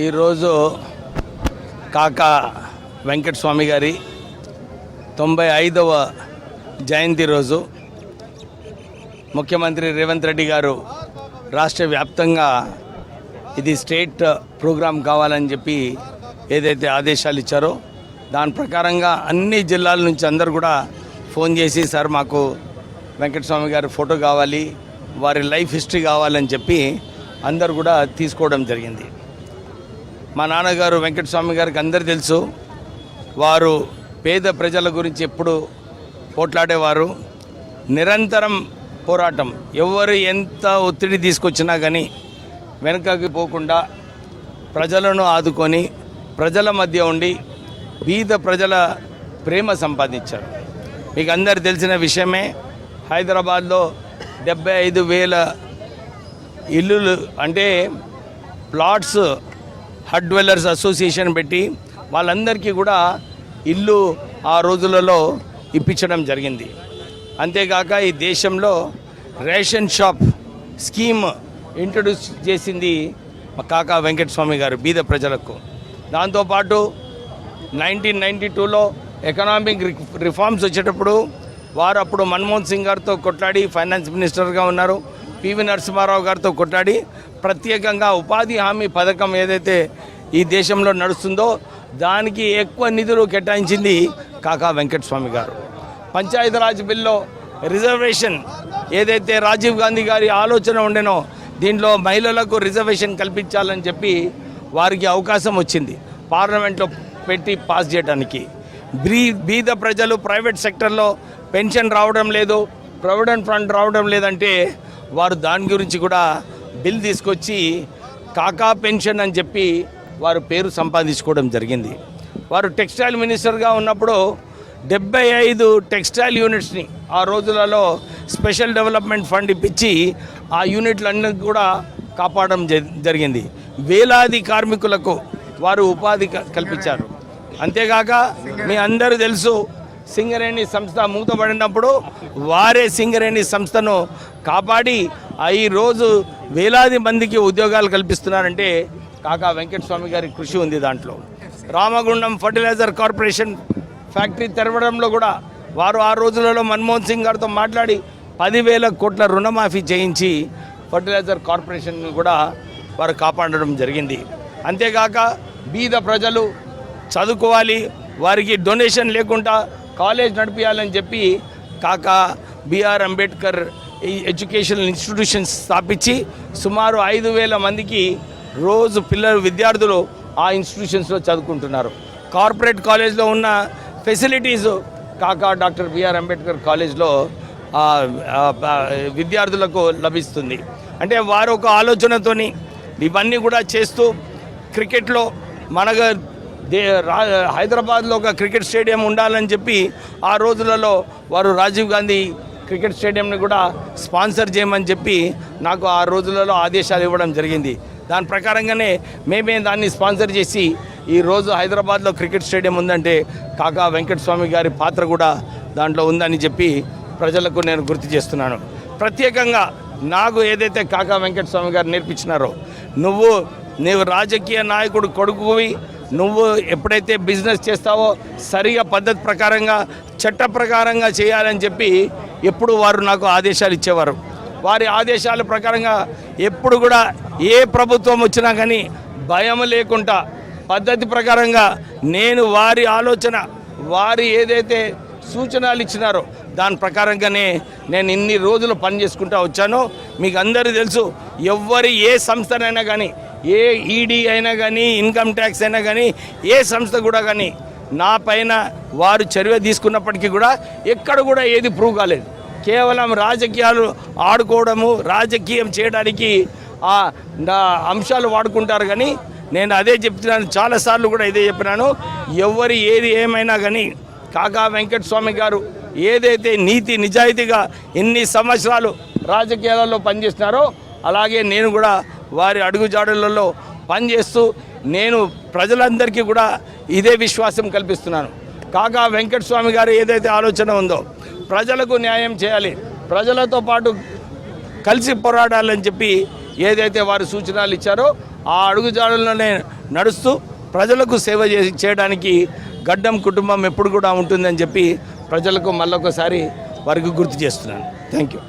ఈరోజు కాకా వెంకటస్వామి గారి తొంభై ఐదవ జయంతి రోజు ముఖ్యమంత్రి రేవంత్ రెడ్డి గారు రాష్ట్ర వ్యాప్తంగా ఇది స్టేట్ ప్రోగ్రాం కావాలని చెప్పి ఏదైతే ఆదేశాలు ఇచ్చారో దాని ప్రకారంగా అన్ని జిల్లాల నుంచి అందరు కూడా ఫోన్ చేసి సార్ మాకు వెంకటస్వామి గారి ఫోటో కావాలి వారి లైఫ్ హిస్టరీ కావాలని చెప్పి అందరు కూడా తీసుకోవడం జరిగింది. మా నాన్నగారు వెంకటస్వామి గారికి అందరు తెలుసు. వారు పేద ప్రజల గురించి ఎప్పుడు పోట్లాడేవారు. నిరంతరం పోరాటం. ఎవరు ఎంత ఒత్తిడి తీసుకొచ్చినా కానీ వెనకకి పోకుండా ప్రజలను ఆదుకొని ప్రజల మధ్య ఉండి బీద ప్రజల ప్రేమ సంపాదించారు. మీకు అందరు తెలిసిన విషయమే హైదరాబాద్లో డెబ్బై ఐదు వేల ఇల్లులు అంటే ప్లాట్స్ హడ్ డ్వెల్లర్స్ అసోసియేషన్ పెట్టి వాళ్ళందరికీ కూడా ఇల్లు ఆ రోజులలో ఇప్పించడం జరిగింది. అంతేకాక ఈ దేశంలో రేషన్ షాప్ స్కీమ్ ఇంట్రడ్యూస్ చేసింది మా కాకా వెంకటస్వామి గారు బీద ప్రజలకు. దాంతోపాటు నైన్టీన్ నైంటీ టూలో ఎకనామిక్ రిఫార్మ్స్ వచ్చేటప్పుడు వారు అప్పుడు మన్మోహన్ సింగ్ గారితో కొట్లాడి ఫైనాన్స్ మినిస్టర్గా ఉన్నారు పివి నరసింహారావు గారితో కొట్లాడి ప్రత్యేకంగా ఉపాధి హామీ పథకం ఏదైతే ఈ దేశంలో నడుస్తుందో దానికి ఎక్కువ నిధులు కేటాయించింది కాకా వెంకటస్వామి గారు. పంచాయతీరాజ్ బిల్లో రిజర్వేషన్ ఏదైతే రాజీవ్ గాంధీ గారి ఆలోచన ఉండేనో దీంట్లో మహిళలకు రిజర్వేషన్ కల్పించాలని చెప్పి వారికి అవకాశం వచ్చింది. పార్లమెంట్లో పెట్టి పాస్ చేయడానికి. బ్రీ బీద ప్రజలు ప్రైవేట్ సెక్టర్లో పెన్షన్ రావడం లేదు ప్రొవిడెంట్ ఫండ్ రావడం లేదంటే వారు దాని గురించి కూడా బిల్ తీసుకొచ్చి కాకా పెన్షన్ అని చెప్పి వారు పేరు సంపాదించుకోవడం జరిగింది. వారు టెక్స్టైల్ మినిస్టర్గా ఉన్నప్పుడు డెబ్బై ఐదు టెక్స్టైల్ యూనిట్స్ని ఆ రోజులలో స్పెషల్ డెవలప్మెంట్ ఫండ్ ఇప్పించి ఆ యూనిట్లన్నీ కూడా కాపాడడం జ- జరిగింది. వేలాది కార్మికులకు వారు ఉపాధి క- కల్పించారు. అంతేగాక మీ అందరూ తెలుసు సింగరేణి సంస్థ మూతపడినప్పుడు వారే సింగరేణి సంస్థను కాపాడి ఈ రోజు వేలాది మందికి ఉద్యోగాలు కల్పిస్తున్నారంటే కాకా వెంకటస్వామి గారి కృషి ఉంది దాంట్లో. రామగుండం ఫర్టిలైజర్ కార్పొరేషన్ ఫ్యాక్టరీ తెరవడంలో కూడా వారు ఆ రోజులలో మన్మోహన్ సింగ్ గారితో మాట్లాడి పదివేల కోట్ల రుణమాఫీ చేయించి ఫర్టిలైజర్ కార్పొరేషన్ కూడా వారు కాపాడడం జరిగింది. అంతేకాక బీద ప్రజలు చదువుకోవాలి వారికి డొనేషన్ లేకుండా కాలేజ్ నడిపించాలని చెప్పి కాకా బిఆర్ అంబేద్కర్ ఈ ఎడ్యుకేషనల్ ఇన్స్టిట్యూషన్స్ స్థాపించి సుమారు ఐదు వేల మందికి రోజు పిల్లలు విద్యార్థులు ఆ ఇన్స్టిట్యూషన్స్లో చదువుకుంటున్నారు. కార్పొరేట్ కాలేజ్లో ఉన్న ఫెసిలిటీస్ కాకా డాక్టర్ బిఆర్ అంబేద్కర్ కాలేజ్లో విద్యార్థులకు లభిస్తుంది. అంటే వారు ఒక ఆలోచనతోని ఇవన్నీ కూడా చేస్తూ క్రికెట్లో మనగా దే రా హైదరాబాద్లో ఒక క్రికెట్ స్టేడియం ఉండాలని చెప్పి ఆ రోజులలో వారు రాజీవ్ గాంధీ క్రికెట్ స్టేడియంని కూడా స్పాన్సర్ చేయమని చెప్పి నాకు ఆ రోజులలో ఆదేశాలు ఇవ్వడం జరిగింది. దాని ప్రకారంగానే మేమే దాన్ని స్పాన్సర్ చేసి ఈ రోజు హైదరాబాద్లో క్రికెట్ స్టేడియం ఉందంటే కాకా వెంకటస్వామి గారి పాత్ర కూడా దాంట్లో ఉందని చెప్పి ప్రజలకు నేను గుర్తు చేస్తున్నాను. ప్రత్యేకంగా నాకు ఏదైతే కాకా వెంకటస్వామి గారు నేర్పించినారో నువ్వు నీవు రాజకీయ నాయకుడు కొడుకువి నువ్వు ఎప్పుడైతే బిజినెస్ చేస్తావో సరిగా పద్ధతి ప్రకారంగా చట్ట ప్రకారంగా చేయాలని చెప్పి ఎప్పుడు వారు నాకు ఆదేశాలు ఇచ్చేవారు. వారి ఆదేశాల ప్రకారంగా ఎప్పుడు కూడా ఏ ప్రభుత్వం వచ్చినా కానీ భయం లేకుండా పద్ధతి ప్రకారంగా నేను వారి ఆలోచన వారి ఏదైతే సూచనలు ఇచ్చినారో దాని ప్రకారంగానే నేను ఇన్ని రోజులు పని చేసుకుంటా వచ్చాను. మీకు అందరూ తెలుసు ఎవ్వరి ఏ సంస్థనైనా కానీ ఏ ఈడీ అయినా కానీ ఇన్కమ్ ట్యాక్స్ అయినా కానీ ఏ సంస్థ కూడా కానీ నా పైన వారు చర్య తీసుకున్నప్పటికీ కూడా ఎక్కడ కూడా ఏది ప్రూవ్ కాలేదు. కేవలం రాజకీయాలు ఆడుకోవడము రాజకీయం చేయడానికి ఆ అంశాలు వాడుకుంటారు కానీ నేను అదే చెప్తున్నాను చాలాసార్లు కూడా ఇదే చెప్పినాను. ఎవరి ఏది ఏమైనా కానీ కాకా వెంకటస్వామి గారు ఏదైతే నీతి నిజాయితీగా ఎన్ని సంవత్సరాలు రాజకీయాలలో పనిచేస్తున్నారో అలాగే నేను కూడా వారి అడుగుజాడులలో పనిచేస్తూ నేను ప్రజలందరికీ కూడా ఇదే విశ్వాసం కల్పిస్తున్నాను. కాకా వెంకటస్వామి గారు ఏదైతే ఆలోచన ఉందో ప్రజలకు న్యాయం చేయాలి. ప్రజలతో పాటు కలిసి పోరాడాలని చెప్పి ఏదైతే వారు సూచనలు ఇచ్చారో ఆ అడుగుజాడల్లోనే నడుస్తూ ప్రజలకు సేవ చే- చేయడానికి గడ్డం కుటుంబం ఎప్పుడు కూడా ఉంటుందని చెప్పి ప్రజలకు మళ్ళొకసారి వారికి గుర్తు చేస్తున్నాను. Thank you